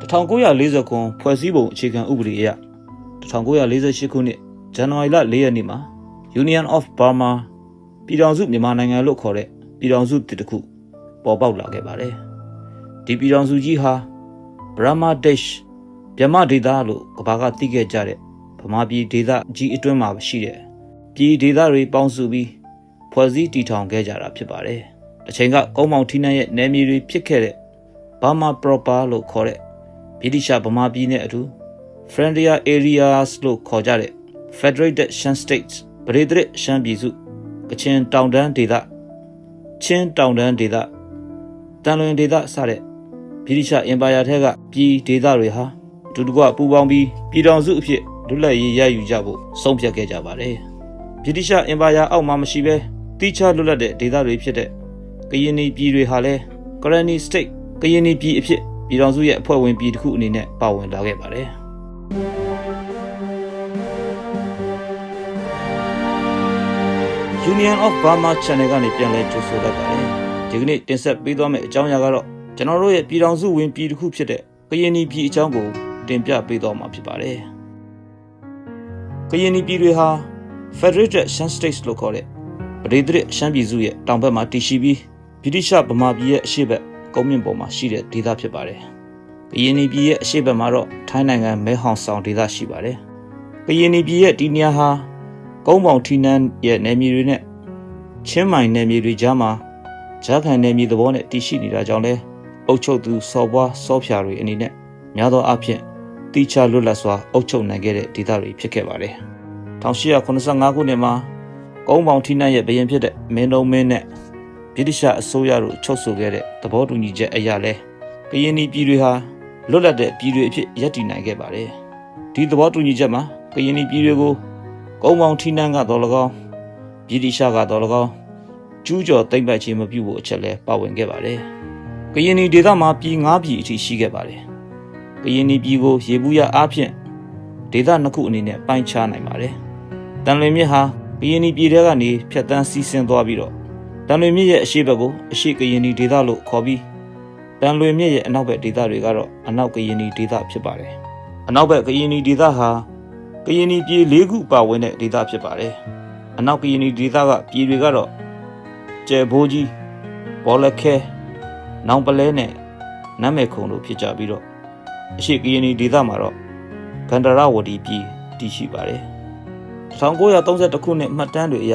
1940ခုဖွဲ့စည်းပုံအခြေခံဥပဒေအရ1948ခုနှစ်ဇန်နဝါရီလ4ရက်နေ့မှာ Union of Burma ပြည်ထောင်စုမြန်မာနိုင်ငံလို့ခေါ်တဲ့ပြည်ထောင်စုတစ်တစ်ခုပေါ်ပေါက်လာခဲ့ပါတယ်။ဒီပြည်ထောင်စုကြီးဟာ Burma Desh မြန်မာဒေသလို့ကဘာကသိခဲ့ကြတဲ့ဗမာပြည်ဒေသကြီးအတွင်းမှာရှိတဲ့ပြည်ဒေသတွေပေါင်းစုပြီးဖွဲ့စည်းတည်ထောင်ခဲ့ကြတာဖြစ်ပါတယ်။တစ်ချိန်ကကုန်းမောင်ထီးနန်းရဲ့နယ်မြေတွေဖြစ်ခဲ့တဲ့ Burma Proper လို့ခေါ်တဲ့ ဗြိတိရှဗမာပြည်နဲ့အတူ Frontier Areas လို့ခေါ်ကြတဲ့ Federated Shan States ပရိသရရှမ်းပြည်စုကချင်တောင်တန်းဒေသချင်းတောင်တန်းဒေသတန်လွင်ဒေသစတဲ့ဗြိတိရှအင်ပါယာထက်ကပြည်ဒေသတွေဟာအတူတကွပူးပေါင်းပြီးပြည်တော်စုအဖြစ်လွတ်လပ်ရေးရယူကြဖို့ဆုံးဖြတ်ခဲ့ကြပါတယ်ဗြိတိရှအင်ပါယာအောက်မှာမရှိဘဲတိကျလွတ်လပ်တဲ့ဒေသတွေဖြစ်တဲ့ကရင်နီပြည်တွေဟာလည်း Colony State ကရင်နီပြည်အဖြစ် ပြည်တော်စုရဲ့အဖွဲ့ဝင်ပြည်တစ်ခုအနေနဲ့ပါဝင်လာခဲ့ပါတယ် Union of Burma Channel ကနေပြန်လဲကြိုဆိုလိုက်ပါတယ်ဒီကနေ့တင်ဆက်ပေးသွားမယ့်အကြောင်းအရာကတော့ကျွန်တော်တို့ရဲ့ပြည်တော်စုဝင်ပြည်တစ်ခုဖြစ်တဲ့ကရင်နီပြည်အကြောင်းကိုတင်ပြပေးသွားမှာဖြစ်ပါတယ်ကရင်နီပြည်တွေဟာ Federated Shan States လို့ခေါ်တဲ့ပဒေသရရှမ်းပြည်စုရဲ့တောင်ဘက်မှာတည်ရှိပြီးဗြိတိရှဗမာပြည်ရဲ့အရှေ့ဘက် ကုန်းမြင့်ပေါ်မှာရှိတဲ့ဒေသဖြစ်ပါတယ်ကရင်နီပြည်ရဲ့အရှေ့ဘက်မှာတော့ထိုင်းနိုင်ငံမဲဟောင်ဆောင်ဒေသရှိပါတယ်ကရင်နီပြည်ရဲ့ဒီနေရာဟာကုန်းပေါင်ထီနန်းရဲ့နယ်မြေတွေနဲ့ချင်းမိုင်နယ်မြေတွေကြားမှာဂျာခံနယ်မြေသဘောနဲ့တည်ရှိနေတာကြောင့်လဲအုပ်ချုပ်သူစော်ဘွားစောဖျာတွေအနေနဲ့များသောအားဖြင့်တိကျလွတ်လပ်စွာအုပ်ချုပ်နိုင်ခဲ့တဲ့ဒေသတွေဖြစ်ခဲ့ပါတယ်1885ခုနှစ်မှာကုန်းပေါင်ထီနန်းရဲ့ဘရင်ဖြစ်တဲ့မင်းလုံးမင်းနဲ့ ဗြိတိရှအစိုးရတို့ချုပ်ဆိုခဲ့တဲ့သဘောတူညီချက်အရလဲကရင်နီပြည်တွေဟာလွတ်လပ်တဲ့ပြည်တွေအဖြစ်ရပ်တည်နိုင်ခဲ့ပါတယ်ဒီသဘောတူညီချက်မှာကရင်နီပြည်တွေကိုကုန်းပေါင်ထီနန်းကတော့၎င်းဗြိတိရှကတော့၎င်းကျူးကျော်သိမ့်ပတ်ခြင်းမပြုဖို့အချက်လဲပါဝင်ခဲ့ပါတယ်ကရင်နီဒေသမှာပြည်၅ပြည်အထိရှိခဲ့ပါတယ်ကရင်နီပြည်ကိုရေဘူးရအားဖြင့်ဒေသနှစ်ခုအနေနဲ့ပိုင်းခြားနိုင်ပါတယ်တန်လွင်မြစ်ဟာကရင်နီပြည်ထဲကနေဖြတ်တန်းစီးဆင်းသွားပြီးတော့ တန်လွင်မြစ်ရဲ့အရှိဘက်ကိုအရှိကရင်နီဒေသလို့ခေါ်ပြီးတန်လွင်မြစ်ရဲ့အနောက်ဘက်ဒေသတွေကတော့အနောက်ကရင်နီဒေသဖြစ်ပါတယ်အနောက်ဘက်ကရင်နီဒေသဟာကရင်နီပြည်၄ခုပါဝင်တဲ့ဒေသဖြစ်ပါတယ်အနောက်ကရင်နီဒေသကပြည်တွေကတော့ကျဲဘိုးကြီးဘောလခဲနောင်ပလဲနဲ့နမ်းမယ်ခုံတို့ဖြစ်ကြပြီးတော့အရှိကရင်နီဒေသမှာတော့ဂန္ဓရဝတီပြည်တည်ရှိပါတယ်1932ခုနှစ်မှတ်တမ်းတွေအရ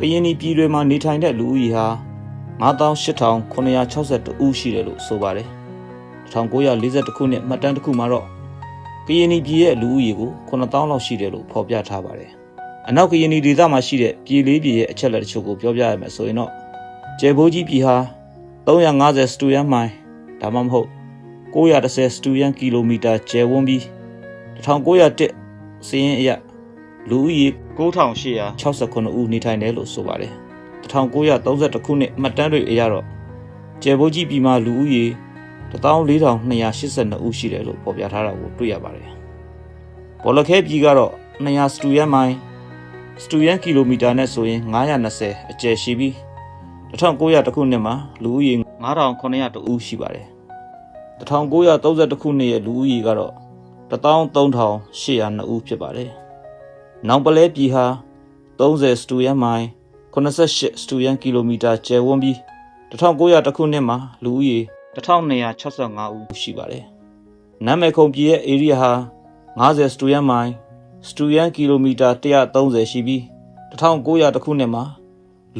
ကရင်နီပြည်တွေမှာနေထိုင်တဲ့လူဦးရေဟာ98,962ဦးရှိတယ်လို့ဆိုပါတယ်1942ခုနှစ်မှတ်တမ်းတစ်ခုမှာတော့ကရင်နီပြည်ရဲ့လူဦးရေကို9000လောက်ရှိတယ်လို့ဖော်ပြထားပါတယ်အနောက်ကရင်နီဒေသမှာရှိတဲ့ပြည်လေးပြည်ရဲ့အချက်အလက်တချို့ကိုပြောပြရမယ်ဆိုရင်တော့ကျေဘိုးကြီးပြည်ဟာ350စတူယန်မိုင်ဒါမှမဟုတ်910စတူယန်ကီလိုမီတာကျယ်ဝန်းပြီး1901စီးရင်အရ လူဦးရေ9869ဦးနေထိုင်တယ်လို့ဆိုပါတယ်1932ခုနှစ်မှတ်တမ်းတွေအရတော့ကျေဘိုးကြီးပြည်မှာလူဦးရေ14282ဦးရှိတယ်လို့ဖော်ပြထားတာကိုတွေ့ရပါတယ်ဘောလခဲပြည်ကတော့200စတူယန်မိုင်စတူယန်ကီလိုမီတာနဲ့ဆိုရင်920အကျယ်ရှိပြီး1900ခုနှစ်မှာလူဦးရေ9900ဦးရှိပါတယ်1932ခုနှစ်ရဲ့လူဦးရေကတော့13802ဦးဖြစ်ပါတယ်။ နောင်ပလဲပြည်ဟာ30စတူယန်မိုင်88စတူယန်ကီလိုမီတာကျယ်ဝန်းပြီး1900ခုနှစ်မှာလူဦးရေ1265ဦးရှိပါတယ်။နမ်မဲခုံပြည်ရဲ့ area ဟာ50စတူယန်မိုင်စတူယန်ကီလိုမီတာ130ရှိပြီး1900ခုနှစ်မှာ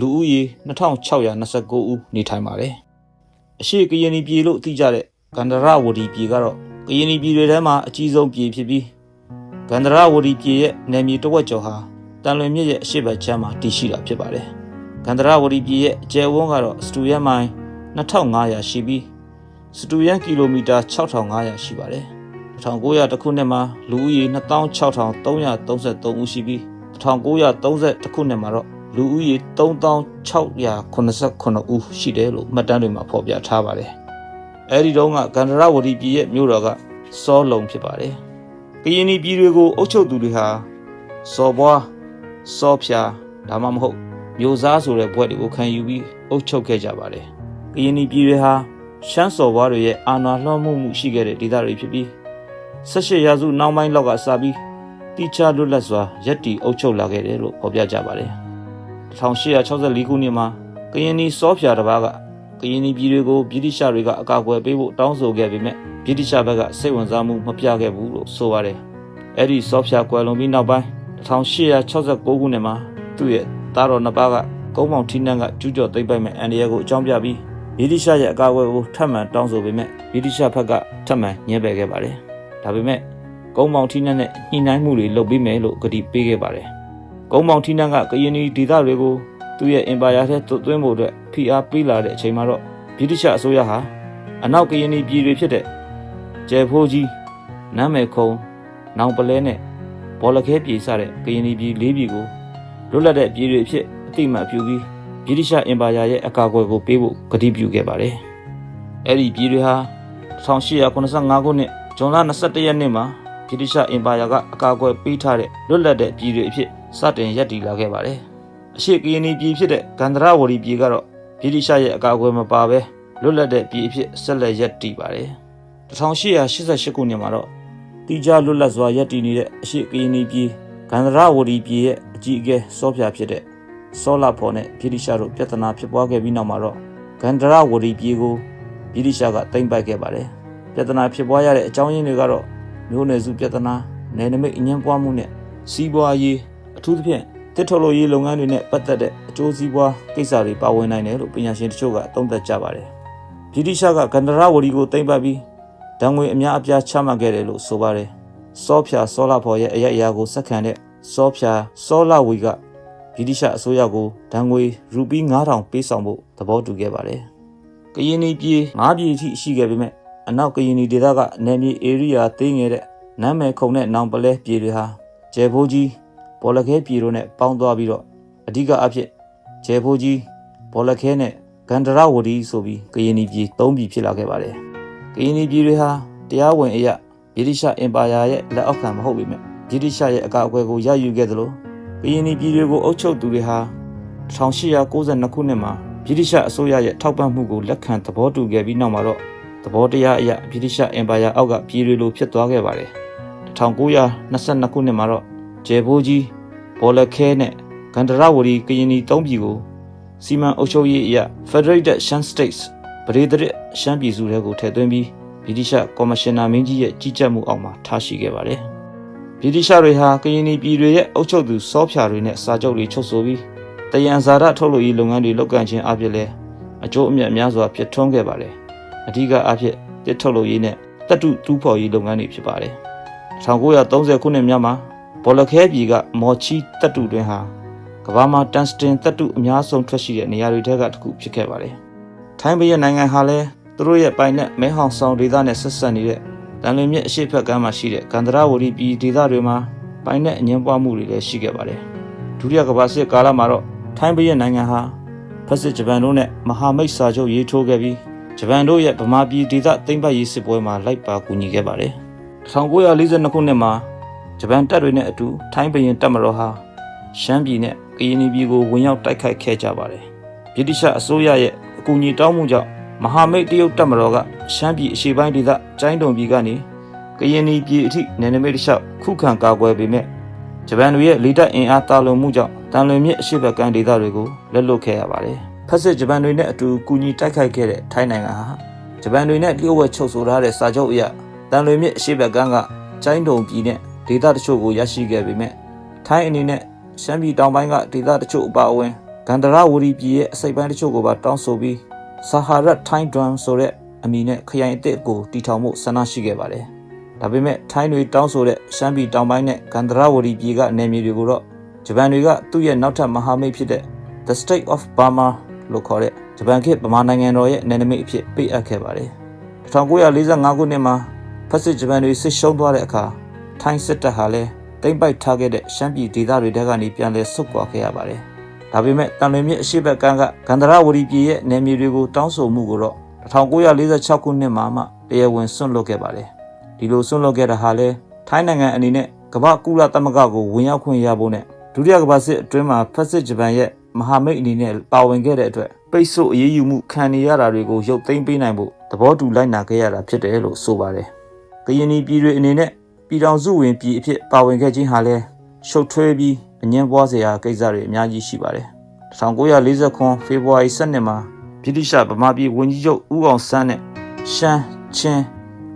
လူဦးရေ2629ဦးနေထိုင်ပါတယ်။အရှိကရင်ပြည်လို့သိကြတဲ့ကန္ဒရဝတီပြည်ကတော့ကရင်ပြည်တွေထဲမှာအကြီးဆုံးပြည်ဖြစ်ပြီး ကန္ဒရဝတီပြည်ရဲ့နယ်မြေတဝက်ကျော်ဟာတန်လွင်မြစ်ရဲ့အရှိတ်ချမ်းမှာတည်ရှိတာဖြစ်ပါတယ်။ကန္ဒရဝတီပြည်ရဲ့အကျယ်ဝန်းကတော့စတူယန်မိုင်2500ရှိပြီးစတူယန်ကီလိုမီတာ6500ရှိပါတယ်။1900ခုနှစ်မှာလူဦးရေ26333ဦးရှိပြီး1930ခုနှစ်မှာတော့လူဦးရေ3689ဦးရှိတယ်လို့မှတ်တမ်းတွေမှာဖော်ပြထားပါတယ်။အဲဒီတုန်းကကန္ဒရဝတီပြည်ရဲ့မြို့တော်ကစောလုံဖြစ်ပါတယ်။ ကရင်ပြည်တွေကိုအုပ်ချုပ်သူတွေဟာစော်ဘွားစောဖျာဒါမှမဟုတ်မျိုးစားဆိုတဲ့ဘွဲ့တွေကိုခံယူပြီးအုပ်ချုပ်ခဲ့ကြပါတယ်။ကရင်ပြည်တွေဟာရှမ်းစော်ဘွားတွေရဲ့အာဏာလွှမ်းမိုးမှုရှိခဲ့တဲ့ဒေသတွေဖြစ်ပြီး18ရာစုနောက်ပိုင်းလောက်ကစပြီးတိကျလွတ်လပ်စွာရက်တီအုပ်ချုပ်လာခဲ့တယ်လို့ဖော်ပြကြပါတယ်1864ခုနှစ်မှာကရင်နီစောဖျာတစ်ပါးက ကရင်နီပြည်တွေကိုဗြိတိရှတွေကအကာအကွယ်ပေးဖို့တောင်းဆိုခဲ့ပေမဲ့ဗြိတိရှဘက်ကစိတ်ဝင်စားမှုမပြခဲ့ဘူးလို့ဆိုပါတယ်အဲ့ဒီစောဖျာကွယ်လွန်ပြီးနောက်ပိုင်း1869ခုနှစ်မှာသူ့ရဲ့သားတော်နှစ်ပါးကကုန်းမောင်ထီးနန်းကကျူးကျော်သိမ့်ပိုက်မဲ့အန်ဒီယာကိုအကြောင်းပြပြီးဗြိတိရှရဲ့အကာအကွယ်ကိုထပ်မံတောင်းဆိုပေမဲ့ဗြိတိရှဘက်ကထပ်မံညှင်းပယ်ခဲ့ပါတယ်ဒါပေမဲ့ကုန်းမောင်ထီးနန်းနဲ့ညှိနှိုင်းမှုတွေလုပ်ပြီးမယ်လို့ကတိပေးခဲ့ပါတယ်ကုန်းမောင်ထီးနန်းကကရင်နီဒေသတွေကို သူ့ရဲ့အင်ပါယာထဲသွတ်သွင်းဖို့အတွက်ဖိအားပေးလာတဲ့အချိန်မှာတော့ဗြိတိရှအစိုးရဟာအနောက်ကရင်နီပြည်တွေဖြစ်တဲ့ကျယ်ဖိုးကြီးနမ်းမယ်ခုံနောင်ပလဲနဲ့ဘောလခဲပြည်စတဲ့ကရင်နီပြည်၄ပြည်ကိုလွတ်လပ်တဲ့ပြည်တွေအဖြစ်အတိအမှတ်ပြုပြီးဗြိတိရှအင်ပါယာရဲ့အကာအကွယ်ကိုပေးဖို့ကတိပြုခဲ့ပါတယ်။အဲ့ဒီပြည်တွေဟာ1885ခုနှစ်ဇွန်လ21ရက်နေ့မှာဗြိတိရှအင်ပါယာကအကာအကွယ်ပေးထားတဲ့လွတ်လပ်တဲ့ပြည်တွေအဖြစ်စတင်ရပ်တည်လာခဲ့ပါတယ်။ အရှိကရင်နီပြည်ဖြစ်တဲ့ဂန္ဓရဝရီပြည်ကတော့ဗြိတိရှရဲ့အကာအကွယ်မပါဘဲလွတ်လပ်တဲ့ပြည်အဖြစ်ဆက်လက်ရပ်တည်ပါတယ်။1888ခုနှစ်မှာတော့တိကျလွတ်လပ်စွာရပ်တည်နေတဲ့အရှိကရင်နီပြည်ဂန္ဓရဝရီပြည်ရဲ့အကြီးအကဲစောဖျာဖြစ်တဲ့စောလာဖော်နဲ့ဗြိတိရှတို့ပြဿနာဖြစ်ပွားခဲ့ပြီးနောက်မှာတော့ဂန္ဓရဝရီပြည်ကိုဗြိတိရှကသိမ်းပိုက်ခဲ့ပါတယ်။ပြဿနာဖြစ်ပွားရတဲ့အကြောင်းရင်းတွေကတော့မျိုးနွယ်စုပြဿနာနယ်နိမိတ်အငြင်းပွားမှုနဲ့စီးပွားရေးအထူးသဖြင့် တစ်ထုတ်လို့ရေးလုပ်ငန်းတွေနဲ့ပတ်သက်တဲ့အကျိုးစီးပွားကိစ္စတွေပါဝင်နိုင်တယ်လို့ပညာရှင်တချို့ကသုံးသပ်ကြပါတယ်။ဗြိတိရှကဂန္ဓရဝရီကိုသိမ်းပိုက်ပြီးဒဏ်ငွေအများအပြားချမှတ်ခဲ့တယ်လို့ဆိုပါတယ်။စောဖျာစောလာဖော်ရဲ့အရက်အရာကိုစက္ကန့်တဲ့စောဖျာစောလာဝီကဗြိတိရှအစိုးရကိုဒဏ်ငွေရူပီ9000ပေးဆောင်ဖို့သဘောတူခဲ့ပါတယ်။ကရင်နီပြည်၅ပြည်အထိရှိခဲ့ပေမဲ့အနောက်ကရင်နီဒေသကနေမြေဧရိယာသေးငယ်တဲ့နမ်းမယ်ခုံနဲ့နောင်ပလဲပြည်တွေဟာကျဲဖိုးကြီး ဘောလခဲပြည်တို့နဲ့ပေါင်းသွားပြီးတော့အဓိကအဖြစ်ကျဲဖိုးကြီးဘောလခဲနဲ့ဂန္ဓရဝတီဆိုပြီးကရင်နီပြည်၃ပြည်ဖြစ်လာခဲ့ပါတယ်။ကရင်နီပြည်တွေဟာတရားဝင်အရာဗြိတိရှအင်ပါယာရဲ့လက်အောက်ခံမဟုတ်ပေမဲ့ဗြိတိရှရဲ့အကာအကွယ်ကိုရယူခဲ့သလိုကရင်နီပြည်တွေကိုအုပ်ချုပ်သူတွေဟာ1892ခုနှစ်မှာဗြိတိရှအစိုးရရဲ့ထောက်ပံ့မှုကိုလက်ခံသဘောတူခဲ့ပြီးနောက်မှာတော့သဘောတရားအရဗြိတိရှအင်ပါယာအောက်ကပြည်တွေလိုဖြစ်သွားခဲ့ပါတယ်1922ခုနှစ်မှာတော့ ဂျေဘိုးကြီးဘောလခဲနဲ့ဂန္ဓရဝရီကရင်နီ၃ပြည်ကိုစီမံအုပ်ချုပ်ရေးအရ Federated Shan States ပရိသတ်ရှမ်းပြည်စုတွေကိုထည့်သွင်းပြီးဗြိတိရှကော်မရှင်နာမင်းကြီးရဲ့ကြီးကြပ်မှုအောက်မှာထားရှိခဲ့ပါတယ်။ဗြိတိရှတွေဟာကရင်နီပြည်တွေရဲ့အုပ်ချုပ်သူစောဖျာတွေနဲ့စာချုပ်တွေချုပ်ဆိုပြီးတယံဇာတထုတ်လုပ်ရေးလုပ်ငန်းတွေလုပ်ကန့်ခြင်းအပြင်လဲအကျိုးအမြတ်များစွာဖြစ်ထွန်းခဲ့ပါတယ်။အဓိကအဖြစ်တစ်ထုတ်လုပ်ရေးနဲ့တပ်တုတူးဖော်ရေးလုပ်ငန်းတွေဖြစ်ပါတယ်။1930ခုနှစ်များမှာ ဘောလခဲပြည်ကမော်ချီတပ်တုတွင်ဟာကမ္ဘာမှာတန်စတင်တပ်တုအများဆုံးထွက်ရှိတဲ့နေရာတွေထဲကတစ်ခုဖြစ်ခဲ့ပါတယ်။ထိုင်းပြည်နိုင်ငံဟာလည်းသူတို့ရဲ့ပိုင်နဲ့မဲဟောင်ဆောင်ဒေသနဲ့ဆက်ဆက်နေတဲ့တန်လွင်မြစ်အရှိတ်ဖက်ကမ်းမှာရှိတဲ့ကန္တရာဝတီပြည်ဒေသတွေမှာပိုင်နဲ့အငင်းပွားမှုတွေလည်းရှိခဲ့ပါတယ်။ဒုတိယကမ္ဘာစစ်ကာလမှာတော့ထိုင်းပြည်နိုင်ငံဟာဖက်စစ်ဂျပန်တို့နဲ့မဟာမိတ်စာချုပ်ရေးထိုးခဲ့ပြီးဂျပန်တို့ရဲ့ဗမာပြည်ဒေသသိမ်းပိုက်ရေးစစ်ပွဲမှာလိုက်ပါကူညီခဲ့ပါတယ်။1942ခုနှစ်မှာ ဂျပန်တပ်တွေနဲ့အတူထိုင်းပြည်တပ်မတော်ဟာရှမ်းပြည်နဲ့ကရင်ပြည်ကိုဝင်ရောက်တိုက်ခိုက်ခဲ့ကြပါတယ်။ဗြိတိရှအစိုးရရဲ့အကူအညီတောင်းမှုကြောင့်မဟာမိတ်တရုတ်တပ်မတော်ကရှမ်းပြည်အရှေ့ပိုင်းဒေသကျိုင်းတုံပြည်ကနေကရင်ပြည်အထိနယ်နိမိတ်တစ်လျှောက်ခုခံကာကွယ်ပေမဲ့ဂျပန်တွေရဲ့လေတပ်အင်အားတာလွန်မှုကြောင့်တန်လွင်မြစ်အရှေ့ဘက်ကမ်းဒေသတွေကိုလက်လွတ်ခဲ့ရပါတယ်။ဖက်စစ်ဂျပန်တွေနဲ့အတူကူညီတိုက်ခိုက်ခဲ့တဲ့ထိုင်းနိုင်ငံဟာဂျပန်တွေနဲ့လျှို့ဝှက်ချုပ်ဆိုထားတဲ့စာချုပ်အရတန်လွင်မြစ်အရှေ့ဘက်ကမ်းကကျိုင်းတုံပြည်နဲ့ ဒေသတချို့ကိုရရှိခဲ့ပေမဲ့ထိုင်းအနေနဲ့ရှမ်းပြည်တောင်ပိုင်းကဒေသတချို့အပါအဝင်ဂန္ဓရဝရီပြည်ရဲ့အစိပ်ပိုင်းတချို့ကိုပါတောင်းဆိုပြီးဆာဟာရတ်ထိုင်းဒရမ်ဆိုတဲ့အမည်နဲ့ခရိုင်အသစ်ကိုတီထောင်မှုဆန္ဒရှိခဲ့ပါတယ်။ဒါပေမဲ့ထိုင်းတွေတောင်းဆိုတဲ့ရှမ်းပြည်တောင်ပိုင်းနဲ့ဂန္ဓရဝရီပြည်ကနယ်မြေတွေကိုတော့ဂျပန်တွေကသူ့ရဲ့နောက်ထပ်မဟာမိတ်ဖြစ်တဲ့ The State of Burma လို့ခေါ်တဲ့ဂျပန်ခေတ်ဗမာနိုင်ငံတော်ရဲ့နယ်နိမိတ်အဖြစ်ပေးအပ်ခဲ့ပါတယ်။1945ခုနှစ်မှာဖက်စစ်ဂျပန်တွေဆစ်ရှုံးသွားတဲ့အခါ ထိုင်းစစ်တပ်ဟာလည်းတိမ့်ပိုက်ထားခဲ့တဲ့ရှမ်းပြည်ဒေသတွေထဲကနေပြန်လည်ဆုတ်ခွာခဲ့ရပါတယ်။ဒါပေမဲ့တန်လွင်မြစ်အရှိတ်ဘက်ကမ်းကဂန္ဓရဝရီပြည်ရဲ့နယ်မြေတွေကိုတောင်းဆိုမှုကိုတော့1946ခုနှစ်မှာမှတရားဝင်ဆွန့်လွတ်ခဲ့ပါတယ်။ဒီလိုဆွန့်လွတ်ခဲ့တာဟာလည်းထိုင်းနိုင်ငံအနေနဲ့ကမ္ဘာကုလသမဂ္ဂကိုဝင်ရောက်ခွင့်ရဖို့နဲ့ဒုတိယကမ္ဘာစစ်အတွင်းမှာဖက်စစ်ဂျပန်ရဲ့မဟာမိတ်အနေနဲ့ပါဝင်ခဲ့တဲ့အတွက်ပိတ်ဆို့အရေးယူမှုခံနေရတာတွေကိုရုပ်သိမ်းပေးနိုင်ဖို့တသဘောတူလိုက်နာခဲ့ရတာဖြစ်တယ်လို့ဆိုပါတယ်ကရင်နီပြည်တွေအနေနဲ့ ပြည်ထောင်စုဝင်ပြည်အဖြစ်ပါဝင်ခဲ့ခြင်းဟာလဲရှုပ်ထွေးပြီးအငင်းပွားစရာကိစ္စတွေအများကြီးရှိပါတယ်1949ဖေဖော်ဝါရီ12မှာဗြိတိရှဗမာပြည်ဝန်ကြီးချုပ်ဦးအောင်ဆန်းနဲ့ရှမ်းချင်း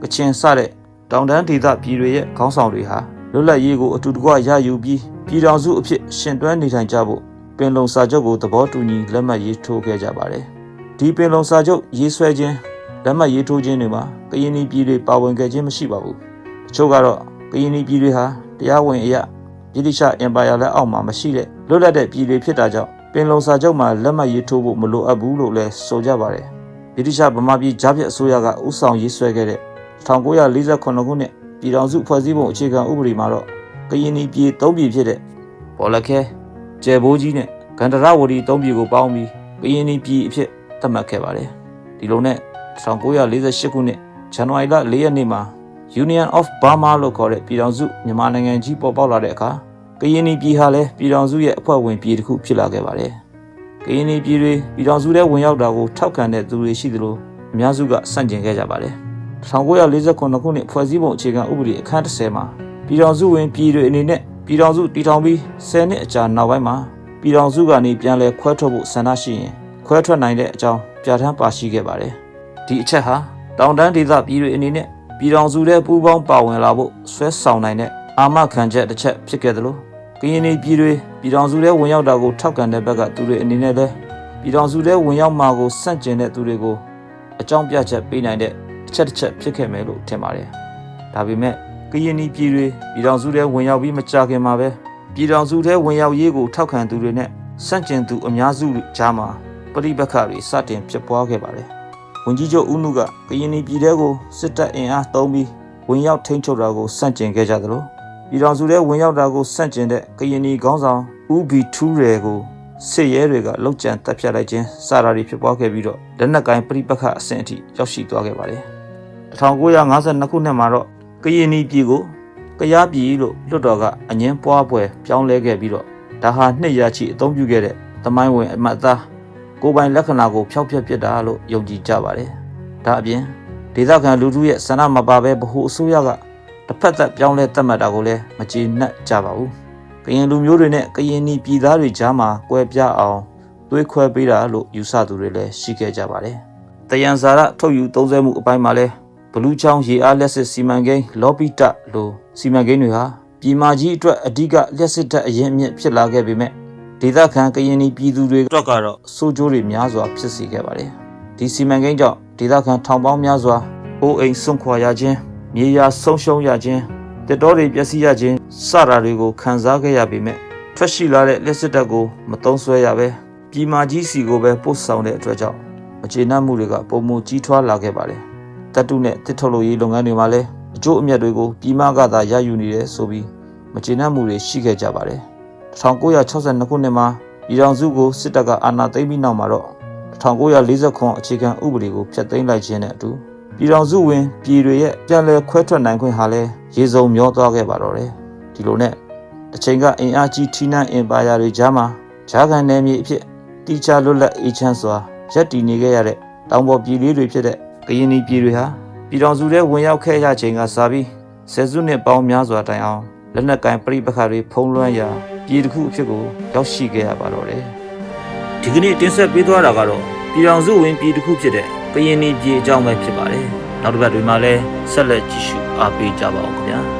ကချင်စတဲ့တောင်တန်းဒေသပြည်တွေရဲ့ခေါင်းဆောင်တွေဟာလွတ်လပ်ရေးကိုအတူတကွရယူပြီးပြည်ထောင်စုအဖြစ်ရှင်တွဲနေထိုင်ကြဖို့ပင်လုံစာချုပ်ကိုသဘောတူညီလက်မှတ်ရေးထိုးခဲ့ကြပါတယ်ဒီပင်လုံစာချုပ်ရေးဆွဲခြင်းလက်မှတ်ရေးထိုးခြင်းတွေမှာကရင်နီပြည်တွေပါဝင်ခဲ့ခြင်းမရှိပါဘူးအ ချို့ကတော့ကရင်နီပြည်တွေဟာတရားဝင်အရာဗြိတိရှအင်ပါယာလက်အောက်မှာမရှိတဲ့လွတ်လပ်တဲ့ပြည်တွေဖြစ်တာကြောင့်ပင်လုံစာချုပ်မှာလက်မှတ်ရေးထိုးဖို့မလိုအပ်ဘူးလို့လည်းဆိုကြပါတယ်ဗြိတိရှဗမာပြည်ဂျားပြတ်အစိုးရကဥဆောင်ရေးဆွဲခဲ့တဲ့1948ခုနှစ်ပြည်ထောင်စုဖွဲ့စည်းပုံအခြေခံဥပဒေမှာတော့ကရင်နီပြည်၃ပြည်ဖြစ်တဲ့ဘော်လခဲကျယ်ဘိုးကြီးနဲ့ဂန္ဓရဝတီ၃ပြည်ကိုပေါင်းပြီးကရင်နီပြည်အဖြစ်သတ်မှတ်ခဲ့ပါတယ်ဒီလိုနဲ့1948ခုနှစ်ဇန်နဝါရီလ4ရက်နေ့မှာ Union of Burma လို့ခေါ်တဲ့ပြည်ထောင်စုမြန်မာနိုင်ငံကြီးပေါ်ပေါက်လာတဲ့အခါကရင်နီပြည်ဟာလည်းပြည်ထောင်စုရဲ့အဖွဲ့ဝင်ပြည်တစ်ခုဖြစ်လာခဲ့ပါတယ်။ကရင်နီပြည်တွေပြည်ထောင်စုထဲဝင်ရောက်တာကိုထောက်ခံတဲ့သူတွေရှိသလိုအများစုကစန့်ကျင်ခဲ့ကြပါတယ်။1949ခုနှစ်ဖွဲ့စည်းပုံအခြေခံဥပဒေအခန်း30မှာပြည်ထောင်စုဝင်ပြည်တွေအနေနဲ့ပြည်ထောင်စုတည်ထောင်ပြီး10နှစ်အကြာနောက်ပိုင်းမှာပြည်ထောင်စုကနေပြန်လည်ခွဲထွက်ဖို့ဆန္ဒရှိရင်ခွဲထွက်နိုင်တဲ့အကြောင်းပြဋ္ဌာန်းပါရှိခဲ့ပါတယ်။ဒီအချက်ဟာတောင်တန်းဒေသပြည်တွေအနေနဲ့ ပြည်ထောင်စုထဲပူးပေါင်းပါဝင်လာဖို့ဆွဲဆောင်နိုင်တဲ့အာမခံချက်တစ်ချက်ဖြစ်ခဲ့သလိုကရင်နီပြည်တွေပြည်ထောင်စုထဲဝင်ရောက်တာကိုထောက်ခံတဲ့ဘက်ကသူတွေအနေနဲ့လည်းပြည်ထောင်စုထဲဝင်ရောက်မှာကိုစန့်ကျင်တဲ့သူတွေကိုအကြောင်းပြချက်ပေးနိုင်တဲ့အချက်တစ်ချက်ဖြစ်ခဲ့မယ်လို့ထင်ပါတယ်။ဒါပေမဲ့ကရင်နီပြည်တွေပြည်ထောင်စုထဲဝင်ရောက်ပြီးမကြခင်မှာပဲပြည်ထောင်စုထဲဝင်ရောက်ရေးကိုထောက်ခံသူတွေနဲ့စန့်ကျင်သူအများစုကြားမှာပဋိပက္ခတွေစတင်ဖြစ်ပွားခဲ့ပါတယ်။ ဝန်ကြီးချုပ်ဦးနုကကရင်နီပြည်ထဲကိုစစ်တပ်အင်အားသုံးပြီးဝင်ရောက်ထိန်းချုပ်တာကိုစန့်ကျင်ခဲ့ကြသလိုပြည်တော်စုထဲဝင်ရောက်တာကိုစန့်ကျင်တဲ့ကရင်နီခေါင်းဆောင်ဦးဘီထူးရဲကိုစစ်ရဲတွေကလောက်ကျန်တပ်ဖြတ်လိုက်ခြင်းစတာတွေဖြစ်ပွားခဲ့ပြီးတော့လက်နက်ကိုင်ပြိပခအဆင့်အထိရောက်ရှိသွားခဲ့ပါတယ်1952ခုနှစ်မှာတော့ကရင်နီပြည်ကိုကရားပြည်လို့လွတ်တော်ကအငင်းပွားပွဲပြောင်းလဲခဲ့ပြီးတော့ဒါဟာနှစ်ရချီအသုံးပြုခဲ့တဲ့သမိုင်းဝင်အမတ်သား ကိုယ်ပိုင်လက္ခဏာကိုဖျောက်ဖျက်ပစ်တာလို့ယုံကြည်ကြပါတယ်ဒါအပြင်ဒေသခံလူထုရဲ့ဆန္ဒမပါဘဲဗဟုအစိုးရကတစ်ဖက်သက်ပြောင်းလဲသတ်မှတ်တာကိုလည်းမကျေနပ်ကြပါဘူး။ကရင်လူမျိုးတွေနဲ့ကရင်နီပြည်သားတွေကြားမှာကွဲပြားအောင်သွေးခွဲပေးတာလို့ယူဆသူတွေလည်းရှိခဲ့ကြပါတယ်။တယံဇာရထုတ်ယူသုံးစွဲမှုအပိုင်းမှာလည်းဘလူးချောင်းရေအားလက်စစ်စီမံကိန်းလော်ပီတလိုစီမံကိန်းတွေဟာပြည်မာကြီးအတွက်အဓိကလျှက်စစ်တပ်အရင်အမြင့်ဖြစ်လာခဲ့ပေမဲ့ ဒေသခံကရင်နီပြည်သူတွေအတွက်ကတော့စိုးကျိုးတွေများစွာဖြစ်စေခဲ့ပါတယ်။ဒီစီမံကိန်းကြောင့်ဒေသခံထောင်ပေါင်းများစွာအိုးအိမ်ဆုံးခွာရခြင်းမြေယာဆုံးရှုံးရခြင်းတက်တော်တွေပျက်စီးရခြင်းစတာတွေကိုခံစားခဲ့ရပေမဲ့ထွက်ရှိလာတဲ့လက်စစ်တပ်ကိုမတုံးဆွဲရပဲပြည်မာကြီးစီကိုပဲပို့ဆောင်တဲ့အတွက်ကြောင့်မကျေနပ်မှုတွေကပုံမကြီးထွားလာခဲ့ပါတယ်တတုနဲ့တစ်ထုတ်လို့ရေးလုပ်ငန်းတွေမှာလည်းအကျိုးအမြတ်တွေကိုပြည်မကသာရယူနေတယ်ဆိုပြီးမကျေနပ်မှုတွေရှိခဲ့ကြပါတယ် 1962ခုနှစ်မှာပြည်ထောင်စုကိုစစ်တပ်ကအာဏာသိမ်းပြီးနောက်မှာတော့1949အခြေခံဥပဒေကိုဖျက်သိမ်းလိုက်ခြင်းနဲ့အတူပြည်တော်စုဝင်ပြည်တွေရဲ့ပြန်လည်ခွဲထွက်နိုင်ခွင့်ဟာလည်းရေစုံမျောသွားခဲ့ပါတော့တယ်ဒီလိုနဲ့တစ်ချိန်ကအင်အားကြီးထီနန်းအင်ပါယာတွေကြားမှာဂျာကန်နယ်မြေအဖြစ်တီချာလွတ်လပ်အေးချမ်းစွာရပ်တည်နေခဲ့ရတဲ့တောင်ပေါ်ပြည်လေးတွေဖြစ်တဲ့ကရင်နီပြည်တွေဟာပြည်တော်စုထဲဝင်ရောက်ခဲ့ရချိန်ကစပြီးဆယ်စုနှစ်ပေါင်းများစွာတိုင်အောင်လက်နက်ကင်ပြိပခါတွေဖုံးလွှမ်းရာ ပြည်တစ်ခုအဖြစ်ကိုရောက်ရှိခဲ့ရပါတော့တယ်ဒီကနေ့တင်ဆက်ပေးသွားတာကတော့ပြည်တော်စုဝင်ပြည်တစ်ခုဖြစ်တဲ့ကရင်နီပြည်အကြောင်းပဲဖြစ်ပါတယ်နောက်တစ်ပတ်တွေမှာလည်းဆက်လက်ကြည့်ရှုအားပေးကြပါအောင်ခင်ဗျာ